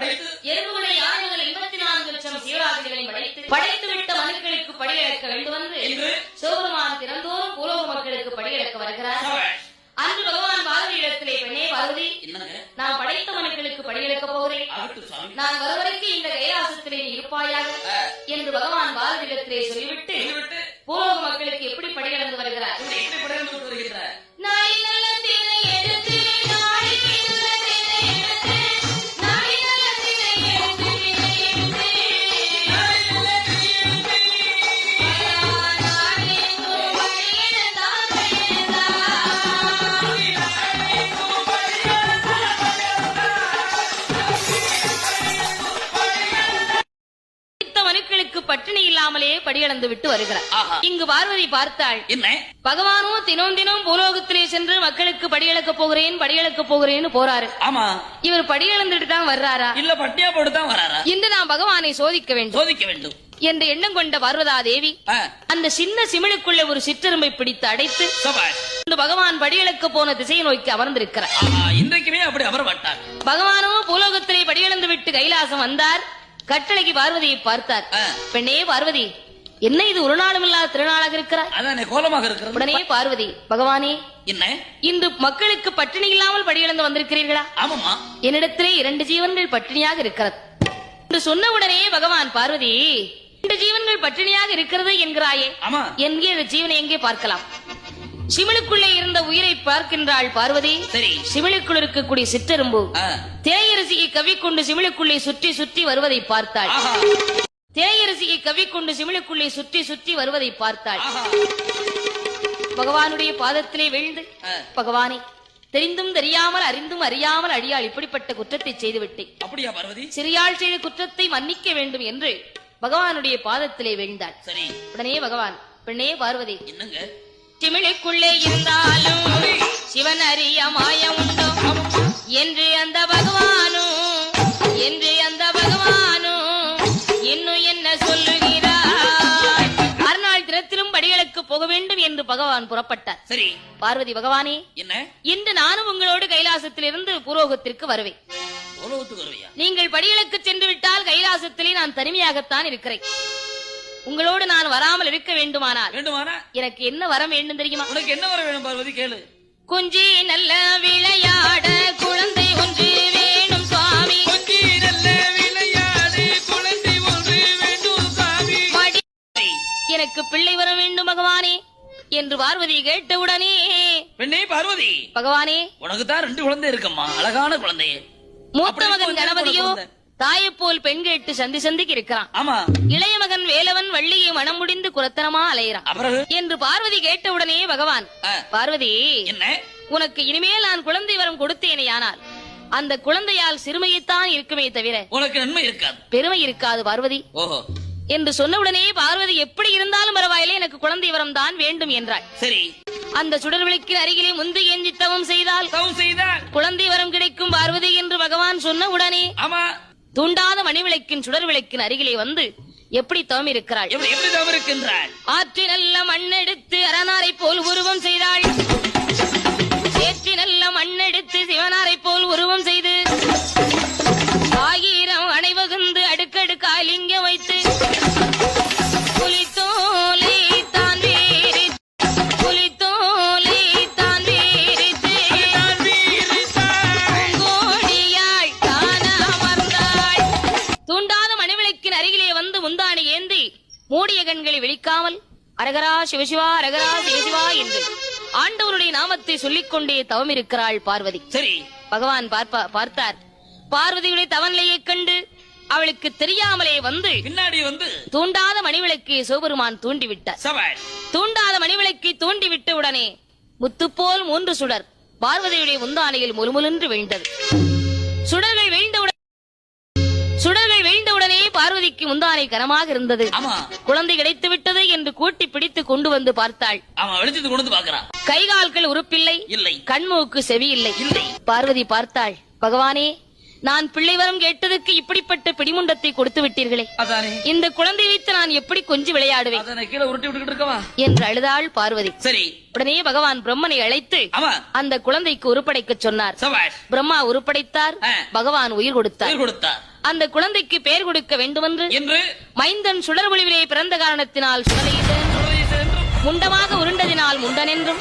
படைத்து எறும்புகளை யானைகள் எண்பத்தி நான்கு லட்சம் சீராதிகளை படைத்து படைத்து விட்ட மனுக்களுக்கு படியிழக்க வேண்டும் என்று சிவபெருமான் திறந்தோறும் பூலோக மக்களுக்கு படியிழக்க வருகிறார். அன்று பகவான் பார்வதியிடத்திலே பெண்ணே பார்வதி நான் படைத்த மனுக்களுக்கு படியிழக்க போகிறேன். நான் வருவரைக்கு இந்த கைலாசத்திலே இருப்பாயாக என்று பகவான் பாரதியிடத்திலே சொல்லிவிட்டு சொல்லிவிட்டு பூலோக மக்களுக்கு எப்படி படியிழந்து வருகிறார்? இல்லாமலே படியளந்து விட்டு வருகிறார். இங்கு பார்வதி பார்த்தாள் என்ன? பகவானோ தினம் தினம் பூலோகத்திலே சென்று மக்களுக்கு படியளக்க போகிறேன் படியளக்க போகிறேன்னு போறாரு. ஆமா. இவர் படியளந்துட்டு தான் வர்றாரா? இல்ல பட்டியா போட்டு தான் வராரா? இன்று நான் பகவானை சோதிக்க வேண்டும். சோதிக்க வேண்டும். என்று எண்ணம் கொண்ட பார்வதா தேவி அந்த சின்ன சிமிழுக்குள்ள ஒரு சிற்றெரும்பை பிடித்து அடைத்து இந்த பகவான் படியளக்க போன திசையை நோக்கி அமர்ந்திருக்கிறார். இன்றைக்குமே அப்படி அமர மாட்டார் பகவானோ பூலோகத்திலே படியளந்து விட்டு கைலாசம் வந்தார். கட்டளைக்கு பார்வதியை பார்த்தார். பெண்ணே பார்வதி என்ன இது ஒரு நாளும் இல்லாத திருநாளாக இருக்கிறார் அதானே கோலமாக இருக்கிறது. உடனே பார்வதி பகவானே என்ன? இன்று மக்களுக்கு பட்டினி இல்லாமல் படியிழந்து வந்திருக்கிறீர்களா? ஆமாம்மா. என்னிடத்திலே இரண்டு ஜீவன்கள் பட்டினியாக இருக்கிறது. என்று சொன்ன உடனே பகவான் பார்வதி இரண்டு ஜீவன்கள் பட்டினியாக இருக்கிறது என்கிறாயே. ஆமா. என்கிற ஜீவனை எங்கே பார்க்கலாம்? சிமிழுக்குள்ளே இருந்த உயிரை பார்க்கின்றாள் பார்வதி. சரி. சிமிழுக்குள் இருக்கக்கூடிய சிற்றெரும்பு ஆ, திரையரசியை கவிக்கொண்டு சிமிழுக்குள்ளே சுற்றி சுற்றி வருவதை பார்த்தாள். ஆஹா. திரையரசியை கவிக்கொண்டு சிமிழுக்குள்ளே சுற்றி சுற்றி வருவதை பார்த்தாள். பகவானுடைய பாதத்திலே விழுந்து பகவானே தெரிந்தும் தெரியாமல் அறிந்தும் அறியாமல் அடியாள் இப்படிப்பட்ட குற்றத்தை செய்துவிட்டேன் அப்படியா பார்வதி? சிறியாள் செய்த குற்றத்தை மன்னிக்க வேண்டும் என்று பகவானுடைய பாதத்திலே விழுந்தாள். சரி. உடனே பகவான் பெண்ணே பார்வதி என்னங்க? திமிழுக்குள்ளே இருந்தாலும் சிவன் அறிய மாயம் உண்டோ என்று அந்த பகவானும் என்று அந்த பகவானும் இன்னும் என்ன சொல்லுகிறார்? மறுநாள் தினத்திலும் படிகளுக்கு போக வேண்டும் என்று பகவான் புறப்பட்டார். சரி. பார்வதி பகவானே என்ன? இன்று நானும் உங்களோடு கைலாசத்திலிருந்து பூரோகத்திற்கு வருவேன். நீங்கள் படிகளுக்கு சென்று விட்டால் கைலாசத்திலே நான் தனிமையாகத்தான் இருக்கிறேன். உங்களோடு நான் வராமல் இருக்க வேண்டுமானால் வேண்டுமானா? எனக்கு என்ன வரம் வேண்டும் தெரியுமா? உனக்கு என்ன வர வேணும் பார்வதி? கேளு. குஞ்சி நல்ல விளையாட குழந்தை ஒன்று வேணும் சுவாமி. கொஞ்சி நல்ல விளையாடு குழந்தை ஒன்று வேண்டும் சாமி மடி எனக்கு பிள்ளை வர வேண்டும் பகவானே என்று பார்வதி கேட்டவுடனே. பெண்ணே பார்வதி. பகவானே. உனக்கு தான் ரெண்டு குழந்தை இருக்கம்மா. அழகான குழந்தை. மூத்த மகன் கணபதியோ? தாயைப் போல் பெண் கேட்டு சந்தி சந்திக்கு இருக்கிறான். ஆமா. இளைய மகன் வேலவன் வள்ளியை மனம் முடிந்து குரத்தனமா அலையிறான். என்று பார்வதி கேட்டவுடனே பகவான் பார்வதி என்ன? உனக்கு இனிமேல் நான் குழந்தை வரம் கொடுத்தேனேயானால் அந்த குழந்தையால் சிறுமையைத்தான் இருக்குமே தவிர உனக்கு நன்மை இருக்காது. பெருமை இருக்காது பார்வதி. ஓஹோ. என்று சொன்னவுடனே பார்வதி எப்படி இருந்தாலும் பரவாயில்லை எனக்கு குழந்தை வரம் தான் வேண்டும் என்றாள். சரி. அந்த சுடர்விளக்கின் அருகிலே முந்து எஞ்சி தவம் செய்தால் தவம் செய்தால் குழந்தை வரம் கிடைக்கும் பார்வதி என்று பகவான் சொன்ன உடனே ஆமா. தூண்டாத மணிவிளக்கின் சுடர் விளக்கின் அருகிலே வந்து எப்படி தவம் இருக்கிறாள் எப்படி எப்படி தவம் இருக்கின்றாள் ஆற்றி நல்ல மண்ணெடுத்து அரணாரை போல் உருவம் செய்தாள். சேற்றி நல்ல மண்ணெடுத்து சிவசிவா அரகரா சிவசிவா என்று ஆண்டவருடைய நாமத்தை சொல்லிக் கொண்டே தவம் இருக்கிறாள் பார்வதி. சரி. பகவான் பார்ப்பா பார்த்தார். பார்வதியுடைய தவநிலையைக் கண்டு அவளுக்கு தெரியாமலே வந்து பின்னாடி வந்து தூண்டாத மணிவிளக்கை சிவபெருமான் தூண்டிவிட்டார். தூண்டாத மணிவிளக்கை தூண்டிவிட்ட உடனே முத்துப்போல் மூன்று சுடர் பார்வதியுடைய முந்தானையில் முழுமுலென்று வீழ்ந்தது. சுடர்கள் வீழ்ந்தவுடன் வீழ்ந்தவுடனே பார்வதிக்கு முந்தானை கனமாக இருந்தது. குழந்தை கிடைத்து விட்டது என்று கூட்டி பிடித்து கொண்டு வந்து பார்த்தாள். பாக்குறான் கைகால்கள் உறுப்பில்லை. இல்லை. கண்மூக்கு செவி இல்லை. இல்லை பார்வதி பார்த்தாள். பகவானே நான் பிள்ளை வரம் கேட்டதுக்கு இப்படிப்பட்ட பிடிமுண்டத்தை கொடுத்து விட்டீர்களே. இந்த குழந்தை வைத்து நான் எப்படி கொஞ்சி விளையாடுவேன்? என்று அழுதாள் பார்வதி. சரி. உடனே பகவான் பிரம்மனை அழைத்து அந்த குழந்தைக்கு உருப்படைக்க சொன்னார். பிரம்மா உருப்படைத்தார். பகவான் உயிர் கொடுத்தார். அந்த குழந்தைக்கு பெயர் கொடுக்க வேண்டுமென்று என்று மைந்தன் சுடர் ஒளிவிலே பிறந்த காரணத்தினால் முண்டமாக உருண்டதினால் முண்டன் என்றும்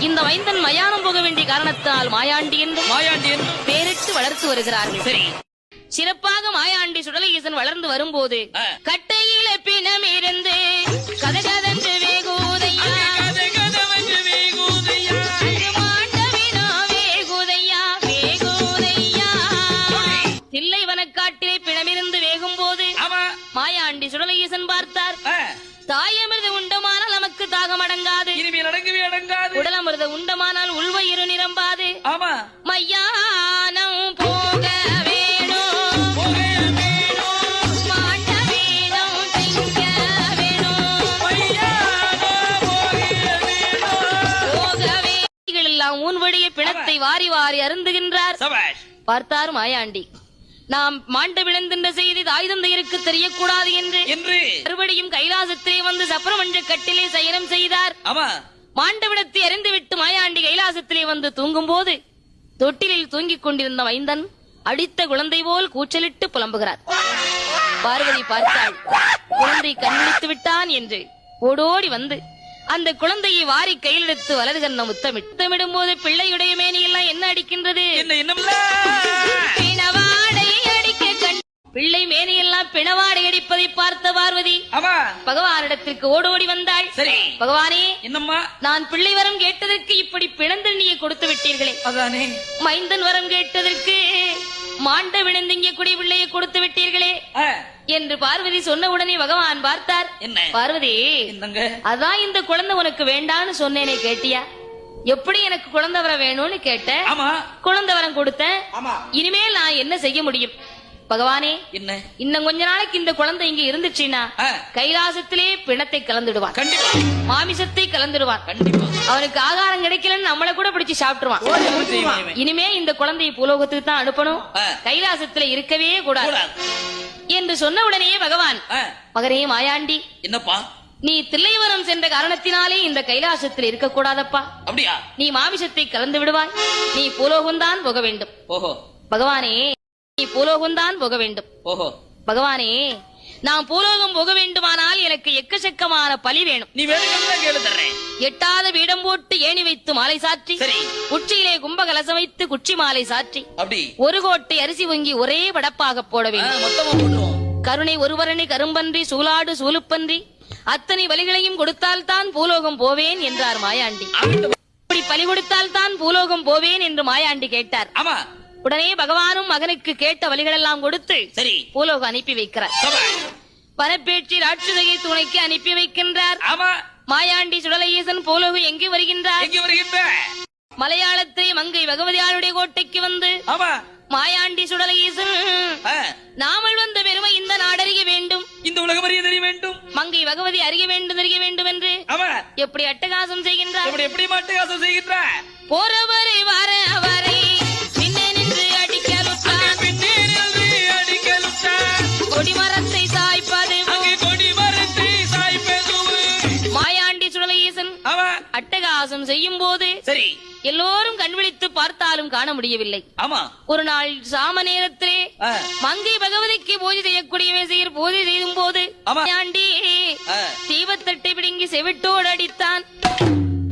இந்த மைந்தன் மயானம் போக வேண்டிய காரணத்தினால் மாயாண்டி என்றும் மாயாண்டி என்றும் பேரிட்டு வளர்த்து வருகிறார்கள் சரி சிறப்பாக மாயாண்டி சுடலையீசன் வளர்ந்து வரும்போது. கட்டையில பிணம் இருந்து கதகதன்று வேகூதையா அடங்கவே அடங்காது. உடலமிருது உண்டமானால் உள்வயிறு நிரம்பாது. ஆமா. மையானம் போக ஊன்வடிய பிணத்தை வாரி வாரி அருந்துகின்றார். பார்த்தார் மாயாண்டி. நாம் மாண்ட விழுந்தின்ற செய்தி தாய் தந்தையருக்கு தெரியக்கூடாது என்று. மறுபடியும் கைலாசத்திலே வந்து சப்பரமன்ற கட்டிலே சயனம் செய்தார். ஆமா. மாண்டவிடத்தை அறிந்துவிட்டு மாயாண்டி கைலாசத்திலே வந்து தூங்கும் போது தொட்டிலில் தூங்கிக் கொண்டிருந்த மைந்தன் அடித்த குழந்தை போல் கூச்சலிட்டு புலம்புகிறார். பார்வதி பார்த்தாள். குழந்தை கண்விழித்து விட்டான் என்று ஓடோடி வந்து அந்த குழந்தையை வாரி கையில் எடுத்து வலது கண்ணம் முத்தமிட்டு. முத்தமிடும் போது பிள்ளையுடைய மேனியெல்லாம் என்ன அடிக்கின்றது? பிள்ளை மேனியெல்லாம் பிணவாடை அடிப்பதை பார்த்த பார்வதி ஆமா பகவானிடத்திற்கு ஓடோடி வந்தாள். சரி. பகவானே என்னம்மா? நான் பிள்ளை வரம் கேட்டதற்கு இப்படி பிணந்தண்ணியை கொடுத்து விட்டீர்களே. அதானே. மைந்தன் வரம் கேட்டதற்கு மாண்ட விழுந்திங்க குடி பிள்ளையை கொடுத்து விட்டீர்களே. என்று பார்வதி சொன்ன உடனே பகவான் பார்த்தார். என்ன? பார்வதி அதான் இந்த குழந்தை உனக்கு வேண்டான்னு சொன்னேனே கேட்டியா? எப்படி எனக்கு குழந்தை வரம் வேணும்னு கேட்டேன் குழந்தை வரம் கொடுத்தேன். இனிமேல் நான் என்ன செய்ய முடியும்? பகவானே என்ன? இன்னும் கொஞ்ச நாளைக்கு இந்த குழந்தை இங்க இருந்துச்சுன்னா கைலாசத்திலே பிணத்தை கலந்துடுவான். மாமிசத்தை கலந்துடுவான். கண்டிப்பா. அவனுக்கு ஆகாரம் கிடைக்கலன்னு நம்மள கூட பிடிச்சு சாப்பிட்டுருவான். இனிமே இந்த குழந்தையை பூலோகத்துக்கு தான் அனுப்பணும். கைலாசத்துல இருக்கவே கூடாது. என்று சொன்ன உடனே பகவான் மகனே மாயாண்டி என்னப்பா? நீ தில்லைவரம் சென்ற காரணத்தினாலே இந்த கைலாசத்தில் இருக்கக்கூடாதப்பா. அப்படியா? நீ மாமிசத்தை கலந்து விடுவாய். நீ பூலோகம்தான் போக வேண்டும். ஓஹோ. பகவானே நீ பூலோகம்தான் போக வேண்டும். ஓஹோ. பகவானே நான் பூலோகம் போக வேண்டுமானால் எனக்கு எக்கச்சக்கமான பலி வேணும். நீ எட்டாத பீடம் போட்டு ஏணி வைத்து மாலை சாற்றி சரி. உச்சியிலே கும்பகலசம் வைத்து குச்சி மாலை சாற்றி அப்படி. ஒரு கோட்டை அரிசி வங்கி ஒரே படப்பாக போட வேண்டும். கருணை ஒருவரணி கரும்பன்றி சூலாடு சூலுப்பன்றி அத்தனை வலிகளையும் கொடுத்தால் தான் பூலோகம் போவேன் என்றார் மாயாண்டி. இப்படி பலி கொடுத்தால் தான் பூலோகம் போவேன் என்று மாயாண்டி கேட்டார். ஆமா. உடனே பகவானும் மகனுக்கு கேட்ட வழிகளெல்லாம் கொடுத்து சரி. பூலோகம் அனுப்பி வைக்கிறார். பரப்பேற்றி ராட்சதையை துணைக்கு அனுப்பி வைக்கின்றார். ஆமா. மாயாண்டி சுடலையீசன் பூலோகம் எங்கு வருகின்றார்? எங்க மங்கை பகவதியாளுடைய கோட்டைக்கு வந்து ஆமா. மாயாண்டி சுடலையீசன் நாமல் வந்த பெருமை இந்த நாடறிய வேண்டும். இந்த உலகம் அறிய தெரிய வேண்டும். மங்கை பகவதி அறிய வேண்டும் அறிய வேண்டும் என்று ஆமா. எப்படி அட்டகாசம் செய்கின்றார்? இப்படி எப்படி மாட்டுகாசம் செய்கின்ற போறவரை வர அவரை அட்டகாசம் செய்யும் போது சரி. எல்லோரும் கண்விழித்து பார்த்தாலும் காண முடியவில்லை. ஆமா. ஒரு நாள் சாம நேரத்திலே மங்கை பகவதிக்கு பூஜை செய்யக்கூடிய செய்யர் பூஜை செய்யும் போது தீபத்தட்டை பிடுங்கி செவிட்டோடு அடித்தான்.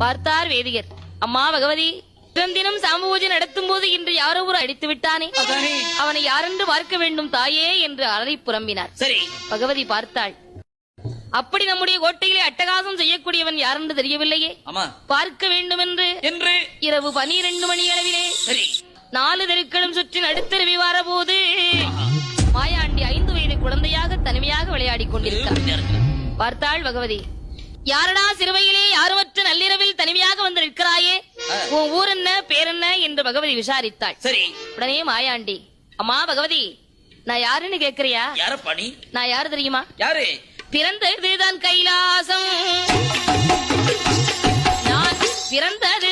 பார்த்தார் வேதியர். அம்மா பகவதி தினம் சாம பூஜை நடத்தும் போது இன்று யாரோ ஒரு அடித்து விட்டானே. அவனை யாரென்று பார்க்க வேண்டும் தாயே என்று அலறி புலம்பினார் சரி. பகவதி பார்த்தாள். அப்படி நம்முடைய கோட்டையிலே அட்டகாசம் செய்யக்கூடியவன் யாரென்று தெரியவில்லையே? ஆமா. பார்க்க வேண்டும் என்று? என்று இரவு பனிரெண்டு மணி அளவிலே சரி. நாலு தெருக்களும் சுற்றி நடுத்தருவி போது மாயாண்டி ஐந்து வயது குழந்தையாக தனிமையாக விளையாடிக் கொண்டிருக்கிறார் பார்த்தாள் பகவதி. யாரடா சிறுவையிலே யாருமற்ற நள்ளிரவில் தனிமையாக வந்து நிற்கிறாயே உன் ஊர் என்ன பேர் என்ன என்று பகவதி விசாரித்தாள். சரி. உடனே மாயாண்டி அம்மா பகவதி நான் யாருன்னு கேக்குறியா யாரப்பா நீ? நான் யாரு தெரியுமா? யாரு? பிறந்ததுதான் கைலாசம். நான் பிறந்தது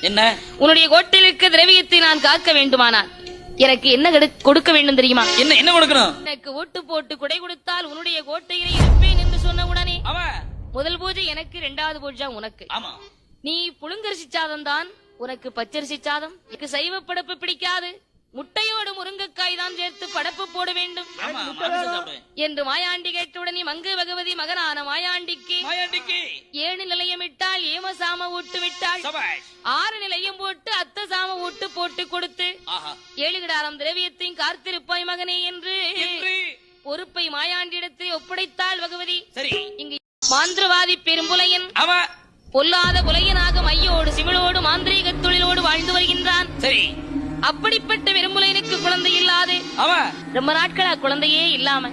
என்ன? உன்னுடைய இருக்க திரவியத்தை நான் காக்க வேண்டுமானால். எனக்கு என்ன கெடு- கொடுக்க வேண்டும் தெரியுமா? என்ன என்ன கொடுக்கணும்? எனக்கு ஓட்டு போட்டு குடை கொடுத்தால் உன்னுடைய கோட்டையில் இருப்பேன் என்று சொன்ன உடனே முதல் பூஜை எனக்கு இரண்டாவது பூஜை உனக்கு. நீ புழுங்கரிசி சாதம் தான் உனக்கு பச்சரிசி சாதம். எனக்கு சைவ படப்பு பிடிக்காது. முட்டையோடு முருங்கைக்காய் தான் சேர்த்து படப்பு போட வேண்டும். என்று மாயாண்டி கேட்டவுடனே மங்கு பகவதி மகனான மாயாண்டிக்கு மாயாண்டிக்கு. ஏழு நிலையம் விட்டால் ஏமசாம ஊட்டு விட்டாள். சபாஷ். ஆறு நிலையம் போட்டு அத்த சாம ஊட்டு போட்டு கொடுத்து ஆஹா. ஏழு கிடாரம் திரவியத்தையும் காத்திருப்பாய் மகனே என்று பொறுப்பை மாயாண்டிடத்தில் ஒப்படைத்தாள் பகவதி. சரி. இங்கு மாந்திரவாதி பெரும்புலையன் பொல்லாத புலையனாக மையோடு சிமிழோடு மாந்திரீக தொழிலோடு வாழ்ந்து வருகின்றான். சரி. அப்படிப்பட்ட பெரும்புலையனுக்கு குழந்தை இல்லாது. ரொம்ப நாட்களா குழந்தையே இல்லாம.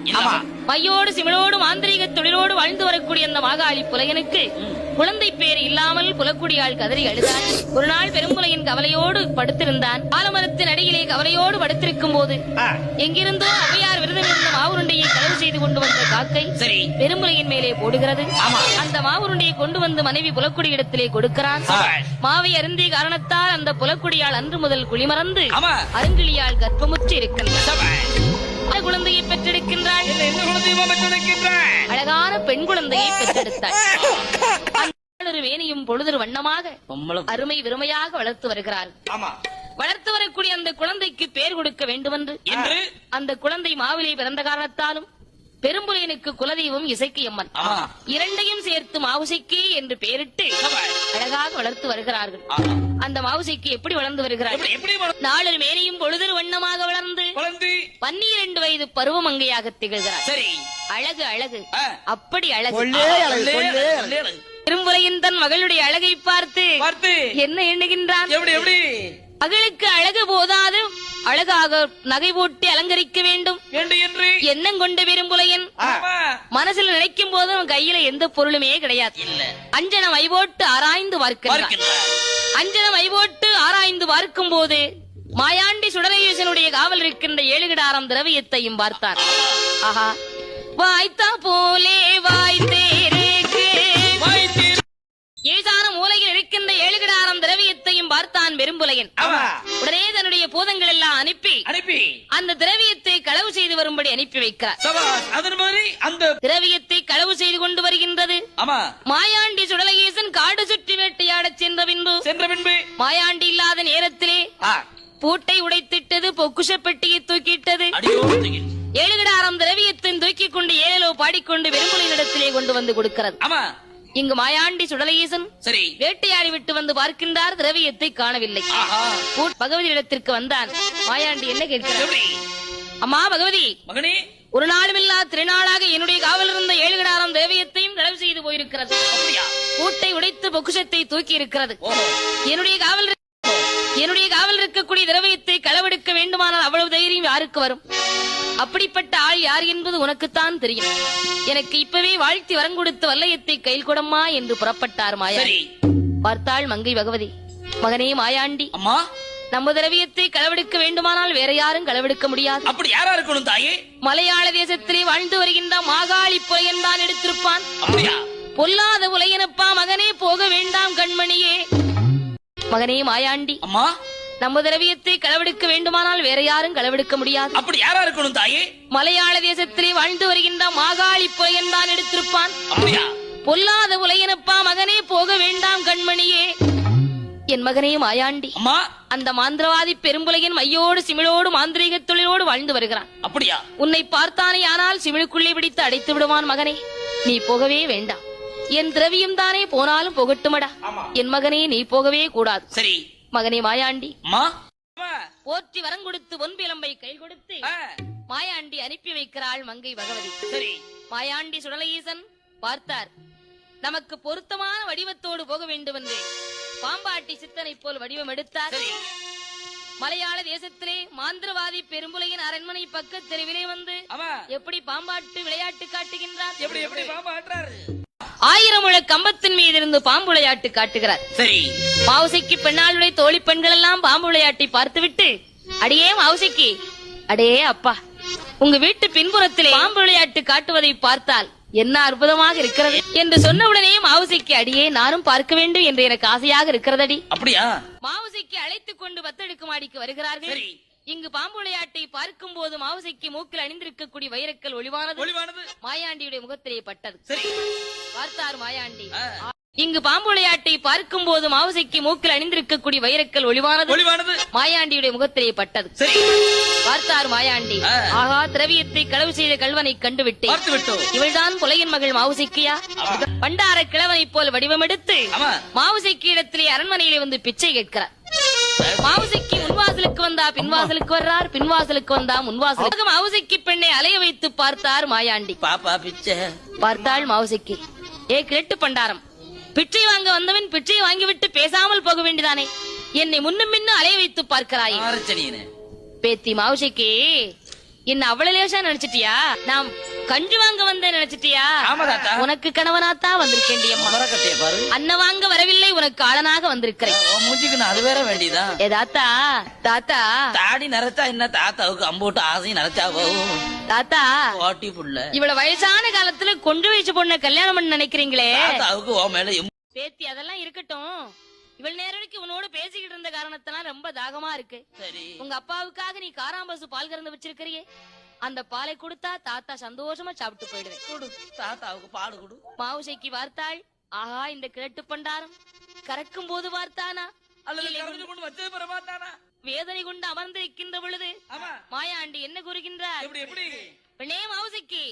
மையோடு சிமிழோடு மாந்திரீக தொழிலோடு வாழ்ந்து வரக்கூடிய அந்த மாகாளி புலையனுக்கு குழந்தை பேர் இல்லாமல் புலக்குடியாள் கதறி அழுதாள் ஒரு நாள் பெரும்புலையன் கவலையோடு படுத்திருந்தான். ஆலமரத்தின் அடியிலே கவலையோடு படுத்திருக்கும் போது எங்கிருந்தோ அவையார் விருதம் இருந்த மாவுருண்டையை களவு செய்து கொண்டு வந்த காக்கை பெரும்புலையின் மேலே போடுகிறது. ஆமா. அந்த மாவுருண்டையை கொண்டு வந்து மனைவி புலக்குடி இடத்திலே கொடுக்கிறான். மாவை அருந்திய காரணத்தால் அந்த புலக்குடியால் அன்று முதல் குளிமறந்து ஆமா. அருங்கிளியால் கர்ப்பமுற்று இருக்கின்றார் குழந்தையை பெற்றெடுக்கின்றாள் அழகான பெண் குழந்தையை பெற்றெடுத்தாள் அந்த ஒரு வேணியும் பொழுதொரு வண்ணமாக அருமை விருமையாக வளர்த்து வருகிறார் ஆமா. வளர்த்து வரக்கூடிய அந்த குழந்தைக்கு பேர் கொடுக்க வேண்டுமென்று என்று? அந்த குழந்தை மாவிலே பிறந்த காரணத்தாலும் பெரும்புலையனுக்கு குலதெய்வம் இசைக்கியம்மன். ஆமா இரண்டையும் சேர்த்து மாவுசைக்கே என்று பெயரிட்டு அழகாக வளர்த்து வருகிறார்கள். அந்த மாவுசைக்கு எப்படி வளர்ந்து வருகிறார்கள் எப்படி எப்படி வள- நாளொரு மேனியும் பொழுதொரு வண்ணமாக வளர்ந்து பன்னிரண்டு வயது பருவமங்கையாக திகழ்கிறார் சரி. அழகு அழகு. அப்படி அழகு. திரும்புரையின் தன் மகளுடைய அழகை பார்த்து. என்ன எண்ணுகின்றான்? எப்படி எப்படி? மகளுக்கு அழகு போதாது. அழகாக நகை போட்டு அலங்கரிக்க வேண்டும். எண்ணம் கொண்ட பெரும்புலையன். ஆமா மனசுல நினைக்கும் போது அவன் கையில எந்த பொருளுமே கிடையாது. இல்ல. அஞ்சனம் ஐபோட்டு ஆராய்ந்து பார்க்கின்றான். பார்க்கின்றார் அஞ்சனம் ஐபோட்டு ஆராய்ந்து பார்க்கும் போது மாயாண்டி சுடரேசனுடைய காவல் இருக்கின்ற ஏழுகிடாரம் திரவியத்தையும் பார்த்தான். ஆஹா. வாய்த்தா போலே வாய்த்தீர். ஈசான மூலையில் இருக்கின்ற ஏழுகிடாரம் திரவியத்தையும் பார்த்தான் பெரும்புலையன். உடனே தன்னுடைய பூதங்கள் எல்லாம் அனுப்பி அனுப்பி. அந்த திரவியத்தை களவு செய்து வரும்படி அனுப்பி வைக்கிறார். அந்த திரவியத்தை களவு செய்து கொண்டு வருகின்றது. மாயாண்டி சுடலகேசன் காடு சுற்றி வேட்டையாடச் சென்ற பின்பு சென்ற பின்பு. மாயாண்டி இல்லாத நேரத்திலே பூட்டை உடைத்திட்டது பொக்குஷ பெட்டியை தூக்கிட்டது. ஏழுகிடாரம் திரவியத்தின் தூக்கிக் கொண்டு ஏழலோ பாடிக்கொண்டு வெறுமலையிடத்திலே கொண்டு வந்து கொடுக்கிறது. ஆமா. இங்கு மாயாண்டி சுடலகேசன் சரி. வேட்டையாடி விட்டு வந்து பார்க்கின்றார் திரவியத்தை காணவில்லை. பகவதி இடத்திற்கு வந்தான். மாயாண்டி என்ன கேட்கிறார்? அம்மா பகவதி. மகனே. ஒரு நாளுமில்லா திருநாளாக என்னுடைய காவல் இருந்த ஏழுகிடாரம் தேவியத்தையும் களவு செய்து போயிருக்கிறது. பூட்டை உடைத்து பொக்குஷத்தை தூக்கி இருக்கிறது என்னுடைய காவல் என்னுடைய காவல் இருக்கக்கூடிய திரவியத்தை களவெடுக்க வேண்டுமானால் அவ்வளவு தைரியம் யாருக்கு வரும்? அப்படிப்பட்ட ஆள் யார் என்பது உனக்குத்தான் தெரியும். எனக்கு இப்பவே வாழ்த்தி வரம் கொடுத்த வல்லயத்தை கையில் கொடம்மா என்று புறப்பட்டார் மாயா பார்த்தாள் மங்கை பகவதி. மகனே மாயாண்டி. அம்மா. நம்ம திரவியத்தை களவெடுக்க வேண்டுமானால் வேற யாரும் களவெடுக்க முடியாது. அப்படி யாரா இருக்கணும் தாயே? மலையாள தேசத்திலே வாழ்ந்து வருகின்ற மாகாளி புலையன் தான் எடுத்திருப்பான் பொல்லாத புலையனப்பா மகனே போக வேண்டாம் கண்மணியே. மகனே மாயாண்டி. அம்மா. நம்ம திரவியத்தை களவெடுக்க வேண்டுமானால் வேற யாரும் களவெடுக்க முடியாது. அப்படி யாரா இருக்கணும் தாயே? மலையாள தேசத்திலே வாழ்ந்து வருகின்ற மாகாளி புலையன் தான் எடுத்திருப்பான். பொல்லாத புலையனப்பா மகனே போக வேண்டாம் கண்மணியே. என் மகனே மாயாண்டி. அம்மா. அந்த மாந்திரவாதி பெரும்புலையன் மையோடு சிமிழோடு மாந்திரீக தொழிலோடு வாழ்ந்து வருகிறான். அப்படியா? உன்னை பார்த்தானே ஆனால் சிமிழுக்குள்ளே பிடித்து அடைத்து விடுவான் மகனே. நீ போகவே வேண்டாம். என் திரவியம் தானே போனாலும் போகட்டுமடா. என் மகனே நீ போகவே கூடாது. சரி. மகனே மாயாண்டி. போற்றி வரம் கொடுத்து பொன்பிலம்பை கையில் கொடுத்து மாயாண்டி அனுப்பி வைக்கிறாள் மங்கை பகவதி. சரி. மாயாண்டி சுடலஈசன் பார்த்தார். நமக்கு பொருத்தமான வடிவத்தோடு போக வேண்டும் என்று. பாம்பாட்டி சித்தனை போல் வடிவம் எடுத்தார். மலையாள தேசத்திலே மாந்திரவாதி பெரும்புலையின் அரண்மனை பக்க தெருவிலே வந்து எப்படி பாம்பாட்டு விளையாட்டு காட்டுகின்றார்? எப்படி எப்படி பாம்பா ஆட்டுறாரு ஆயிரம் முழ கம்பத்தின் மீது இருந்து பாம்பு விளையாட்டு காட்டுகிறார். சரி. மாவுசைக்கு பெண்ணாளுடைய தோழி பெண்கள் எல்லாம் பாம்பு விளையாட்டை பார்த்துவிட்டு அடியே மாவுசைக்கு அடே அப்பா உங்க வீட்டு பின்புறத்திலே பாம்பு விளையாட்டு காட்டுவதை பார்த்தால் என்ன அற்புதமாக இருக்கிறது? என்று சொன்னவுடனே மாவுசிக்கு அடியே நானும் பார்க்க வேண்டும் என்று எனக்கு ஆசையாக இருக்கிறதடி. அப்படியா? மாவுசிக்கு அழைத்துக் கொண்டு பத்தடுக்குமாடிக்கு வருகிறார்கள். சரி. இங்கு பாம்பு விளையாட்டை பார்க்கும் போது மாவுசிக்கு மூக்கில் அணிந்திருக்கக்கூடிய வைரக்கல் ஒளிவானது. மாயாண்டியுடைய முகத்திலே பட்டது. பார்த்தார் மாயாண்டி. இங்கு பாம்பு விளையாட்டை பார்க்கும் போது மாவுசிக்கு மூக்கில் அணிந்திருக்கக்கூடிய வைரக்கல் ஒளிவானது ஒளிவானது. மாயாண்டியுடைய முகத்திலே பட்டது. பார்த்தார் மாயாண்டி. ஆகா திரவியத்தை களவு செய்த கல்வனை கண்டுவிட்டேன். இவள்தான் புலையின் மகள் மாவுசிக்கியா? பண்டார கிழவனைப் போல் வடிவமெடுத்து மாவுசிக்கு இடத்திலே அரண்மனையிலே வந்து பிச்சை கேட்கிறார். மாவுசிக்கு முன்வாசலுக்கு வந்தா பின்வாசலுக்கு வர்றார் பின்வாசலுக்கு வந்தா முன்வாசலுக்கு மாவுசிக்கு பெண்ணை அலைய வைத்து பார்த்தார் மாயாண்டி. பாப்பா பிச்சை. பார்த்தாள் மாவுசிக்கு. ஏ கிழட்டு பண்டாரம். பிச்சை வாங்க வந்தவன் பிச்சை வாங்கிவிட்டு பேசாமல் போக வேண்டியதானே. என்னை முன்னும் பின்னும் அலைய வைத்து பார்க்கிறாயே. பேத்தி மாவுசிக்கு என்ன அவ்வளவு லேசா நினைச்சிட்டியா நான் கஞ்சு வாங்க வந்தேன் நினைச்சிட்டியா? ஆமா தாத்தா உனக்கு அம்மா. மரக்கட்டைய பாரு. அன்ன வாங்க வரவில்லை உனக்கு ஆளனாக வந்திருக்கிறேன். மூஞ்சிக்கு அது வேற வேண்டியதான் ஏ தாத்தா தாத்தா. தாடி நரைச்சா என்ன தாத்தாவுக்கு அம்போட்டு ஆசையும் நரைச்சா போகும் தாத்தா பாட்டி புள்ள. இவ்வளவு வயசான காலத்துல கொண்டு வயசு பொண்ண கல்யாணம் பண்ண நினைக்கிறீங்களே? தாத்தாவுக்கு ஓ மேல பேத்தி அதெல்லாம் இருக்கட்டும். இவ்வளவு நேரம் வரைக்கும் உன்னோட பேசிக்கிட்டு இருந்த காரணத்தினால ரொம்ப தாகமா இருக்கு. சரி. உங்க அப்பாவுக்காக நீ காராம்பசு பால் கறந்து வச்சிருக்கிறியே? அந்த பாலை கொடுத்தா தாத்தா சந்தோஷமா சாப்பிட்டு போயிடுவேன். கொடு தாத்தாவுக்கு பாடு கொடு. மாவுசைக்கு வார்த்தாள் ஆஹா இந்த கிழட்டு பண்டாரம். கறக்கும் போது வார்த்தானா? அல்லது வேதனை கொண்டு அமர்ந்து இருக்கின்ற பொழுது மாயாண்டி என்ன கூறுகின்றார்? பெண்ணே மாவுசைக்கு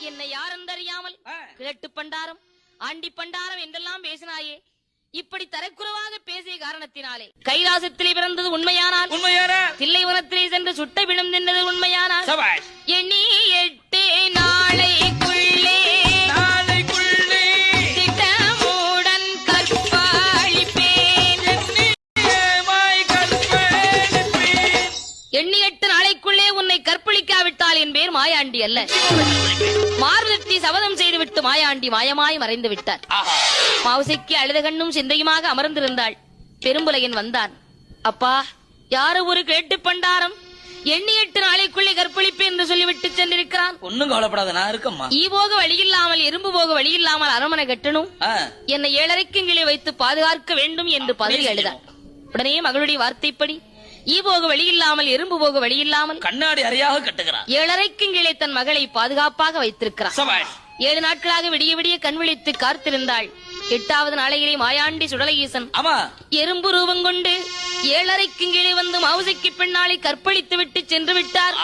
என்னை யாரென்றறியாமல் ஆ, கிழட்டு பண்டாரம் ஆண்டி பண்டாரம் என்றெல்லாம் பேசினாயே இப்படி தரக்குறைவாக பேசிய காரணத்தினாலே. கைலாசத்திலே பிறந்தது உண்மையானால் உண்மையான தில்லைவனத்திலே சென்று சுட்ட விடம் தின்றது உண்மையானால் எண்ணி எட்டு நாளைக்குள்ளே உன்னை கற்பழிக்காவிட்டால் என் பேர் மாயாண்டி அல்ல. மார்வத்தி சபதம் செய்துவிட்டு மாயாண்டி மாயமாய் மறைந்து விட்டார். மாவுசைக்கு அழுத கண்ணும் சிந்தையுமாக அமர்ந்திருந்தாள். பெரும்புலையன் வந்தான். அப்பா யாரு ஒரு கேட்டு பண்டாரம்? எண்ணி எட்டு நாளைக்குள்ளே கற்பழிப்பு என்று சொல்லிவிட்டு சென்றிருக்கிறான். ஒண்ணும் கவலைப்படாத நான் இருக்கம்மா. ஈ போக வழியில்லாமல் எறும்பு போக வழியில்லாமல் அரமனை கட்டணும். என்னை ஏழரைக்கு கீழே வைத்து பாதுகாக்க வேண்டும் என்று பதவி எழுதார் உடனே மகளுடைய வார்த்தைப்படி ஈ போக வழியில்லாமல் எறும்பு போக வழியில்லாமல் கண்ணாடி அறையாக கட்டுகிறான் ஏழரைக்கு கீழே தன் மகளை பாதுகாப்பாக வைத்திருக்கிறார். ஏழு நாட்களாக விடிய விடிய கண் விழித்து காத்திருந்தாள். எட்டாவது நாளையிலே மாயாண்டி சுடலஈசன் ஆமா. எறும்பு ரூபம் கொண்டு ஏழரைக்கு கீழே வந்து மாவுசைக்கு பின்னாலே கற்பழித்து விட்டு சென்று விட்டார்.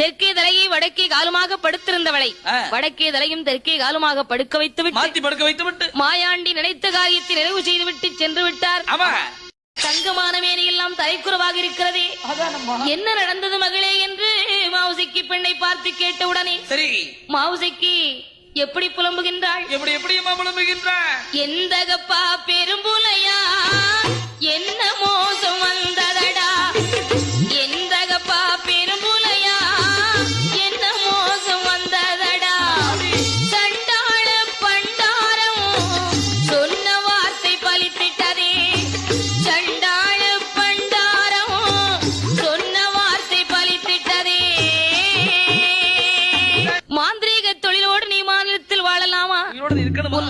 தெற்கே தலையை வடக்கே காலுமாக படுத்திருந்தவளை. வடக்கே தலையும் தெற்கே காலுமாக படுக்க வைத்து விட்டு படுக்க வைத்து விட்டு. மாயாண்டி நினைத்த காரியத்தை நிறைவு செய்துவிட்டு சென்று விட்டார். தங்கமான மேனையெல்லாம் தலைக்குறவாக இருக்கிறதே. என்ன நடந்தது மகளே என்று மாவுசைக்கு பெண்ணை பார்த்து கேட்டவுடனே சரி. மாவுசைக்கு எப்படி புலம்புகின்றாள்? எப்படி எப்படி அம்மா புலம்புகின்ற எந்தகப்பா பெரும்புலையா என்ன மோசம் வந்ததடா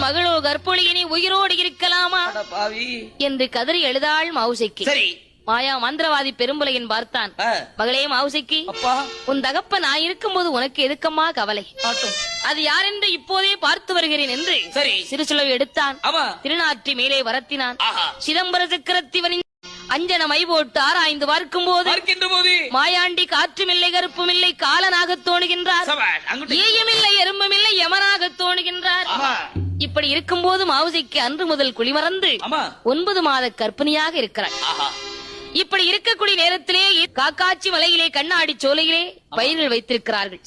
மகளோ கற்பொழியினி உயிரோடு இருக்கலாமா? என்று கதறி எழுதாள் மாவுசைக்கு. மாயா மந்திரவாதி பெரும்புலையன் பார்த்தான். மகளே மாவுசைக்கு உன் தகப்ப நான் இருக்கும்போது உனக்கு எதுக்கம்மா கவலை? அது யாரென்று இப்போதே பார்த்து வருகிறேன் என்று சிறுசுளவு எடுத்தான். திருநாற்றி மேலே வரத்தினான். சிதம்பர சக்கரத்திவனின் அஞ்சன மை போட்டு ஆராய்ந்து பார்க்கும் போது பார்க்கின்ற போது மாயாண்டி காற்றுமில்லை கருப்புமில்லை காலனாக தோணுகின்றார். சபாஷ் அங்குட்டு. ஏயமில்லை எறும்புமில்லை யமனாக தோணுகின்றார். இப்படி இருக்கும்போது மாவுசைக்கு அன்று முதல் குளிமறந்து ஒன்பது மாத கர்ப்பிணியாக இருக்கிறாள் ஆஹா. இப்படி இருக்கக்கூடிய நேரத்திலே காக்காச்சி மலையிலே கண்ணாடி சோலையிலே பயிர்கள் வைத்திருக்கிறார்கள்.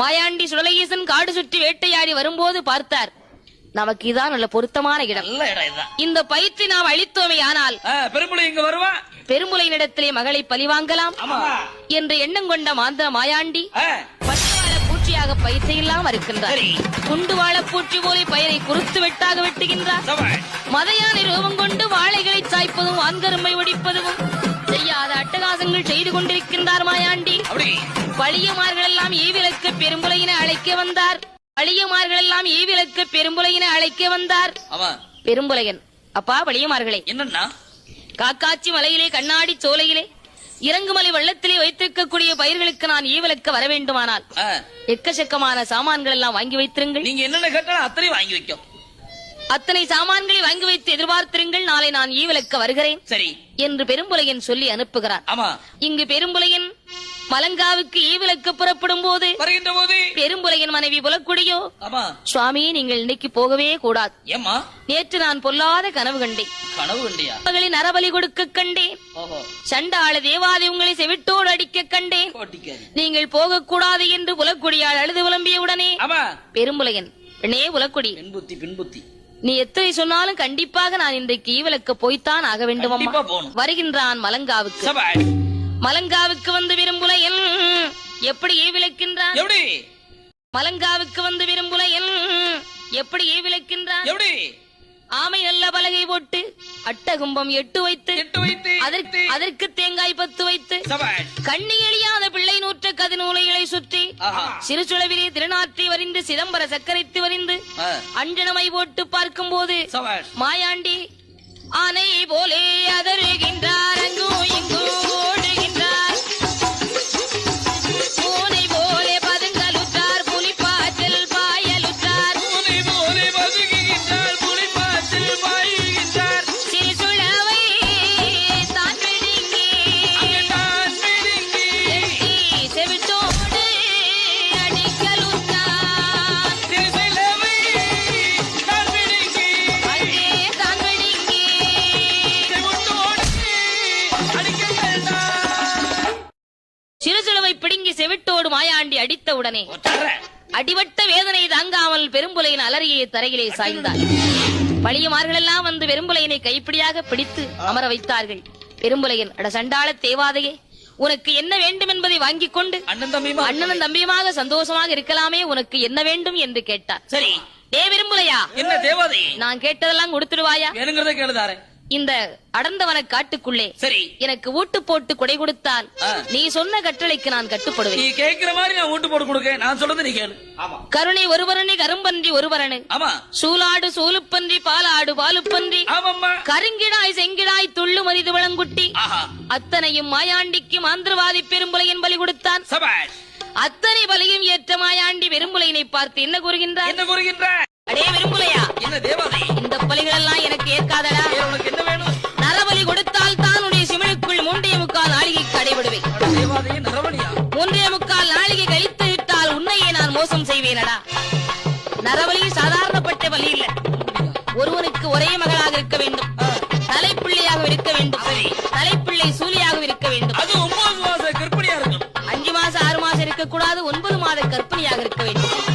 மாயாண்டி சுடலஈசன் காடு சுற்றி வேட்டையாடி வரும்போது பார்த்தார். நமக்கு இதான் நல்ல பொருத்தமான இடம். இந்த பயிற்சி நாம் அளித்தோமே ஆனால் ஆ, பெரும்புளை இங்க வருவா? பெருமுலையினிடத்திலே மகளை பழிவாங்கலாம் என்று எண்ணம் கொண்ட மாந்திர மாயாண்டி பட்டுவாழ பூச்சியாக பயிற்சியெல்லாம் இருக்கின்றார். சரி. குண்டு வாழ பூச்சி போல பயிரை குறுத்து வெட்டாக வெட்டுகின்றார். மதையானை ரூபம் கொண்டு வாழைகளை சாய்ப்பதும் வான்கரும்பை ஒடிப்பதும் செய்யாத அட்டகாசங்கள் செய்து கொண்டிருக்கின்றார் மாயாண்டி. பழியமார்கள் எல்லாம் ஈவிலக்கு பெரும்புலையினை அழைக்க வந்தார். வலியமார்கள் எல்லாம் ஈவிலக்கு பெரும்புலையினை அழைக்க வந்தார். பெரும்புலையன். அப்பா வலியமார்களே. என்னன்னா? காக்காச்சி மலையிலே கண்ணாடி சோலையிலே இறங்குமலை வெள்ளத்திலே வைத்திருக்கக்கூடிய பயிர்களுக்கு நான் ஈவிலக்க வர வேண்டுமானால் எக்கச்சக்கமான சாமான்கள் எல்லாம் வாங்கி வைத்திருங்கள். நீங்க என்னென்ன கேட்டாலும் அத்தனை வாங்கி வைக்கும். அத்தனை சாமான்களை வாங்கி வைத்து எதிர்பார்த்திருங்கள் நாளை நான் ஈவிலக்க வருகிறேன் சரி. என்று பெரும்புலையன் சொல்லி அனுப்புகிறார் ஆமா. இங்கு பெரும்புலையன் மலங்காவுக்கு ஈவிலக்கு புறப்படும் போது வருகின்ற போது பெரும்புலையன் மனைவி புலக்குடியோ ஆமா. சுவாமி நீங்கள் இன்னைக்கு போகவே கூடாது. நேற்று நான் பொல்லாத கனவு கண்டேன். கனவு கண்டியா? மகளின் நரபலி கொடுக்க கண்டேன். சண்டாள தேவாதி உங்களை செவிட்டோடு அடிக்க கண்டேன். நீங்கள் போகக்கூடாது என்று புலக்குடியால் அழுது புலம்பிய உடனே பெரும்புலையன் பெண்ணே புலக்குடி. பெண் புத்தி பெண் புத்தி நீ எத்தனை சொன்னாலும் கண்டிப்பாக நான் இன்றைக்கு ஈவலுக்கு போய்த்தான் ஆக வேண்டும். வருகின்றான் மலங்காவுக்கு. மலங்காவுக்கு வந்து விரும்புலையன் எப்படி ஈவிலக்கின்றான் எப்படி? மலங்காவுக்கு வந்து விரும்புலையன் எப்படி ஈவிலக்கின்றான் எப்படி? ஆமை நல்ல பலகை போட்டு அட்டகும்பம் எட்டு வைத்து அதற்கு அதற்கு தேங்காய் பத்து வைத்து கண்ணி எழியாத பிள்ளை நூற்ற கதிநூலைகளை சுற்றி சிறுசுளவிலே திருநாற்றி வரிந்து சிதம்பர சக்கரைத்து வரிந்து அஞ்சனமை போட்டு பார்க்கும் போது மாயாண்டி ஆனை போலே அதருகின்றார் அங்கும் அடித்த உடனே. அடிபட்ட வேதனை தாங்காமல் பெரும்புலையின் அலறியை தரையிலே சாய்ந்தார். பழியமார்களெல்லாம் வந்து பெரும்புலையனை கைப்பிடியாக பிடித்து அமர வைத்தார்கள். பெரும்புலையன் அட சண்டாள தேவாதையே உனக்கு என்ன வேண்டும் என்பதை வாங்கிக் கொண்டு அண்ணனும் தம்பியுமாக சந்தோஷமாக இருக்கலாமே உனக்கு என்ன வேண்டும் என்று கேட்டார். சரி. டே விரும்புலையா என்ன தேவாதை நான் கேட்டதெல்லாம் கொடுத்துடுவாயா? வேணுங்கிறத கேளுதாரே. இந்த அடர்ந்தவன காட்டுக்குள்ளே சரி. எனக்கு ஊட்டு போட்டு கொடை கொடுத்தால். நீ சொன்ன கட்டளைக்கு நான் கட்டுப்படுவேன். நீ கேக்குற மாதிரி நான் ஓட்டு போட்டு கொடுக்க நான் சொல்றது நீ கேளு. ஆமா. கருணை ஒருவரணி கரும்பன்றி ஒருவரனு. ஆமா. சூலாடு சூலுப்பன்றி பாலாடு பாலுப்பன்றி. கருங்கிடாய் செங்கிடாய் துள்ளு மரிது வளங்குட்டி. அத்தனையும் மாயாண்டிக்கு மாந்திரவாதி பெரும்புலையன் பலி கொடுத்தான். சபாஷ். அத்தனை பலியும் ஏற்ற மாயாண்டி பெரும்புலையனை பார்த்து என்ன கூறுகின்றார் என்ன கூறுகின்ற அடே பெரும்புலையா என்ன தேவாதை? இந்த பலிகள் எல்லாம் எனக்கு ஏற்காதடா. உனக்கு என்ன வேணும்? நரபலி கொடுத்தால் தான் உன்னுடைய சிமிழுக்குள் மூன்றைய முக்கால் நாளிகை கடைபிடுவேன். தேவாதையே மூன்றைய முக்கால் நாளிகை கழித்து விட்டால் உன்னையே நான் மோசம் செய்வேனடா. நரபலி சாதாரணப்பட்ட பலி இல்ல. ஒருவனுக்கு ஒரே மகளாக இருக்க வேண்டும். தலைப்பிள்ளையாக இருக்க வேண்டும். தலைப்பிள்ளை சூலியாக இருக்க வேண்டும். அது ஒன்பது மாச கர்ப்பிணியா இருக்கும் அஞ்சு மாசம் ஆறு மாசம் இருக்க கூடாது ஒன்பது மாத கர்ப்பிணியாக இருக்க வேண்டும்.